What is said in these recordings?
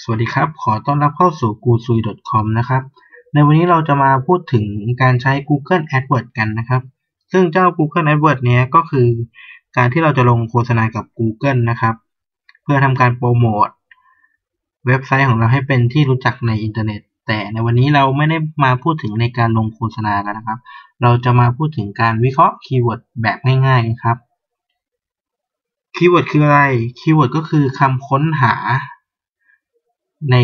สวัสดีครับ ขอต้อนรับเข้าสู่ g u s u i c o m นะครับ ในวันนี้เราจะมาพูดถึงการใช้ Google AdWords กันนะครับ ซึ่งเจ้า Google AdWords เนี้ยก็คือการที่เราจะลงโฆษณากับ Google นะครับ เพื่อทำการโปรโมทเว็บไซต์ของเราให้เป็นที่รู้จักในอินเทอร์เน็ต แต่ในวันนี้เราไม่ได้มาพูดถึงในการลงโฆษณากันนะครับ เราจะมาพูดถึงการวิเคราะห์คีย์เวิร์ดแบบง่ายๆครับคีย์เวิร์ดคืออะไร คีย์เวิร์ดก็คือคำค้นหา ใน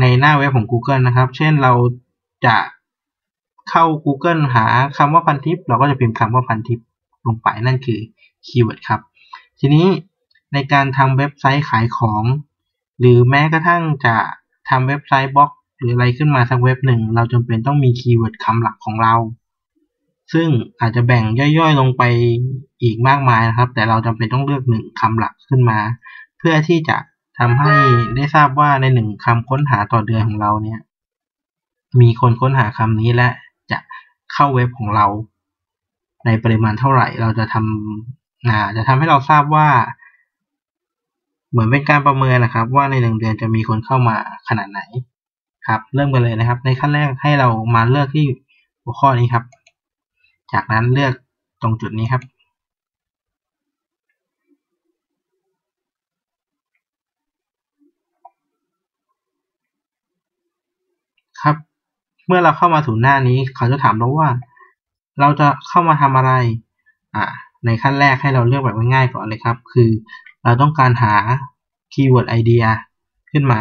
ในหน้าเว็บของ Google นะครับ เช่นเราจะเข้า Google หาคำว่าพันทิป เราก็จะพิมพ์คำว่าพันทิปลงไปนั่นคือคีย์เวิร์ดครับ ทีนี้ในการทำเว็บไซต์ขายของ หรือแม้กระทั่งจะทำเว็บไซต์บล็อก หรืออะไรขึ้นมาสักเว็บหนึ่ง เราจำเป็นต้องมีคีย์เวิร์ดคำหลักของเรา ซึ่งอาจจะแบ่งย่อยๆลงไปอีกมากมายนะครับ แต่เราจำเป็นต้องเลือกหนึ่งคำหลักขึ้นมา เพื่อที่จะ ทำให้ได้ทราบว่าในหนึ่งคำค้นหาต่อเดือนของเราเนี่ย มีคนค้นหาคำนี้และจะเข้าเว็บของเรา ในปริมาณเท่าไหร่ เราจะทำอ่าจะทำให้เราทราบว่า เหมือนเป็นการประเมินนะครับ ว่าในหนึ่งเดือนจะมีคนเข้ามาขนาดไหนครับ เริ่มกันเลยนะครับ ในขั้นแรกให้เรามาเลือกที่หัวข้อนี้ครับ จากนั้นเลือกตรงจุดนี้ครับ เมื่อเราเข้ามาถึงหน้านี้ เขาจะถามเราว่า เราจะเข้ามาทำอะไร อ่า ในขั้นแรกให้เราเลือกแบบง่ายๆก่อนเลยครับ คือเราต้องการหาคีย์เวิร์ดไอเดียขึ้นมา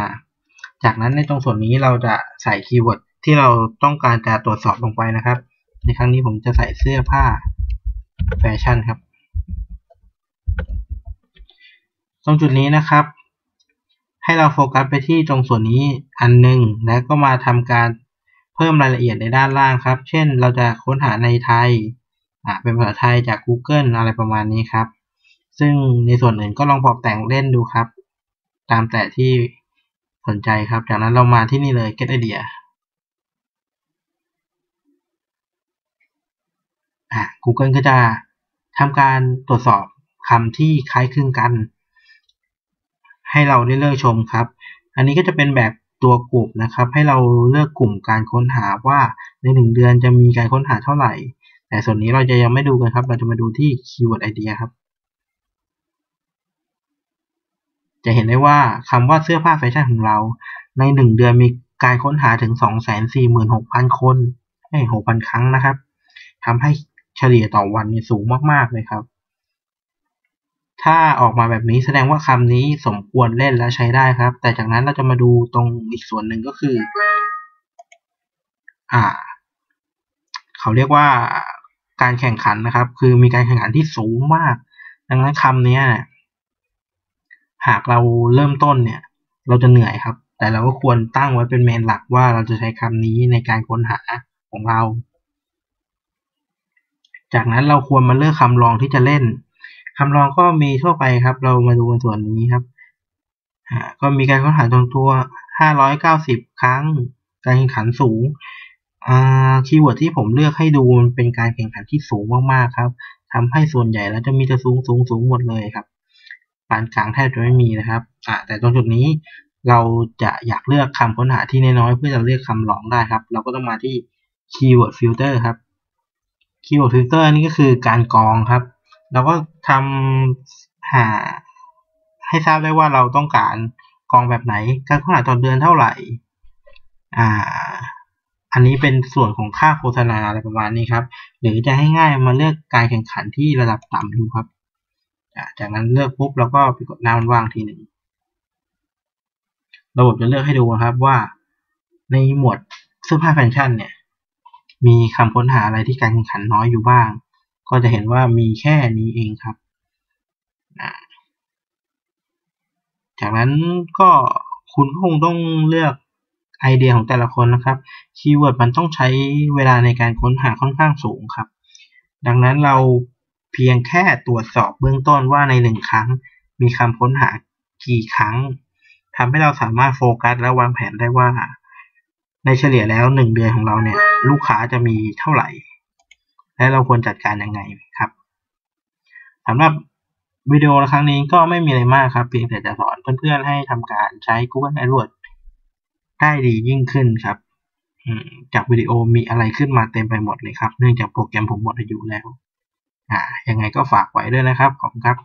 จากนั้นในตรงส่วนนี้เราจะใส่คีย์เวิร์ดที่เราต้องการจะตรวจสอบลงไปนะครับ ในครั้งนี้ผมจะใส่เสื้อผ้าแฟชั่นครับ ตรงจุดนี้นะครับ ให้เราโฟกัสไปที่ตรงส่วนนี้อันหนึ่งแล้วก็มาทำการ เพิ่มรายละเอียดในด้านล่างครับ เช่น เราจะค้นหาในไทยอ่าเป็นภาษาไทยจาก Google อะไรประมาณนี้ครับ ซึ่งในส่วนอื่นก็ลองปรับแต่งเล่นดูครับ ตามแต่ที่สนใจครับ จากนั้นเรามาที่นี่เลย get idea อ่า Google ก็จะทำการตรวจสอบคำที่คล้ายคลึงกัน ให้เราได้เลือกชมครับ อันนี้ก็จะเป็นแบบ ตัวกลุ่มนะครับ ให้เราเลือกกลุ่มการค้นหาว่าในหนึ่งเดือนจะมีการค้นหาเท่าไหร่ แต่ส่วนนี้เราจะยังไม่ดูกันครับ เราจะมาดูที่คีย์เวิร์ดไอเดียครับ จะเห็นได้ว่าคำว่าเสื้อผ้าแฟชั่นของเรา ในหนึ่งเดือนมีการค้นหาถึง 246,000 คนให้6,000 ครั้งนะครับทำให้เฉลี่ยต่อวันนี่สูงมาก ๆ เลยครับ ถ้าออกมาแบบนี้แสดงว่าคำนี้สมควรเล่นและใช้ได้ครับ แต่จากนั้นเราจะมาดูตรงอีกส่วนหนึ่งก็คือ อ่า เขาเรียกว่าการแข่งขันนะครับ คือมีการแข่งขันที่สูงมาก ดังนั้นคำนี้หากเราเริ่มต้นเนี่ย เราจะเหนื่อยครับ แต่เราก็ควรตั้งไว้เป็นเมนหลักว่าเราจะใช้คำนี้ในการค้นหาของเรา จากนั้นเราควรมาเลือกคำรองที่จะเล่น คำรองก็มีทั่วไปครับ เรามาดูในส่วนนี้ครับก็มีการค้นหาตรงตัว 590 ครั้ง การแข่งขันสูงคีย์เวิร์ดที่ผมเลือกให้ดูมันเป็นการแข่งขันที่สูงมากๆครับทำให้ส่วนใหญ่แล้วจะมีแต่สูงสูงสูงหมดเลยครับปานกลางแทบจะไม่มีนะครับอ่าแต่ตรงจุดนี้เราจะอยากเลือกคำค้นหาที่น้อยๆเพื่อจะเลือกคำรองได้ครับ เราก็ต้องมาที่คีย์เวิร์ดฟิลเตอร์ครับคีย์เวิร์ดฟิลเตอร์นี่ก็คือการกรองครับ เราก็ทำหาให้ทราบได้ว่าเราต้องการกองแบบไหนการค้นหาต่อเดือนเท่าไหร่ อ่า อันนี้เป็นส่วนของค่าโฆษณาอะไรประมาณนี้ครับ หรือจะให้ง่ายมาเลือกการแข่งขันที่ระดับต่ำดูครับ จากนั้นเลือกปุ๊บแล้วก็ไปกดหน้ามันว่างทีหนึ่งระบบจะเลือกให้ดูครับว่า ในหมวดเสื้อผ้าแฟชั่นเนี่ย มีคำค้นหาอะไรที่การแข่งขันน้อยอยู่บ้าง ก็จะเห็นว่ามีแค่นี้เองครับ จากนั้นก็คุณคงต้องเลือกไอเดียของแต่ละคนนะครับ คีย์เวิร์ดมันต้องใช้เวลาในการค้นหาค่อนข้างสูงครับ ดังนั้นเราเพียงแค่ตรวจสอบเบื้องต้นว่าในหนึ่งครั้ง มีคำค้นหากี่ครั้งทำให้เราสามารถโฟกัสและวางแผนได้ว่า ในเฉลี่ยแล้วหนึ่งเดือนของเราเนี่ย ลูกค้าจะมีเท่าไหร่ และเราควรจัดการยังไงครับสำหรับวิดีโอครั้งนี้ก็ไม่มีอะไรมากครับ เพียงแต่จะสอนเพื่อนๆให้ทำการใช้ Google AdWords ได้ดียิ่งขึ้นครับจากวิดีโอมีอะไรขึ้นมาเต็มไปหมดเลยครับ เนื่องจากโปรแกรมผมหมดอายุแล้ว อ่ายังไงก็ฝากไว้ด้วยนะครับ ขอบคุณครับ